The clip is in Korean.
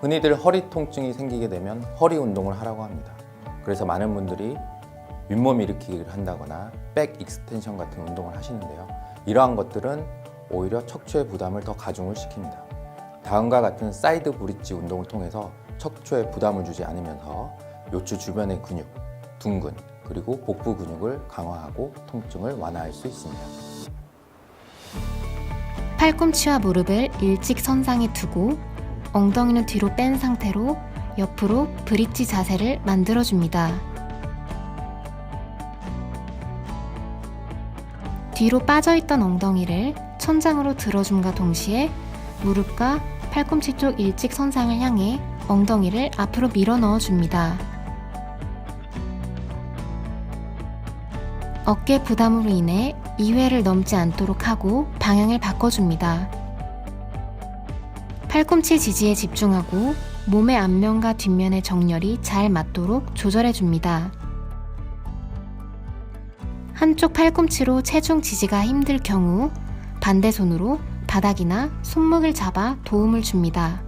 흔히들 허리 통증이 생기게 되면 허리 운동을 하라고 합니다. 그래서 많은 분들이 윗몸 일으키기를 한다거나 백 익스텐션 같은 운동을 하시는데요. 이러한 것들은 오히려 척추의 부담을 더 가중을 시킵니다. 다음과 같은 사이드 브릿지 운동을 통해서 척추에 부담을 주지 않으면서 요추 주변의 근육, 둔근, 그리고 복부 근육을 강화하고 통증을 완화할 수 있습니다. 팔꿈치와 무릎을 일직 선상에 두고 엉덩이는 뒤로 뺀 상태로 옆으로 브릿지 자세를 만들어줍니다. 뒤로 빠져있던 엉덩이를 천장으로 들어줌과 동시에 무릎과 팔꿈치 쪽 일직선상을 향해 엉덩이를 앞으로 밀어 넣어줍니다. 어깨 부담으로 인해 2회를 넘지 않도록 하고 방향을 바꿔줍니다. 팔꿈치 지지에 집중하고 몸의 앞면과 뒷면의 정렬이 잘 맞도록 조절해 줍니다. 한쪽 팔꿈치로 체중 지지가 힘들 경우 반대 손으로 바닥이나 손목을 잡아 도움을 줍니다.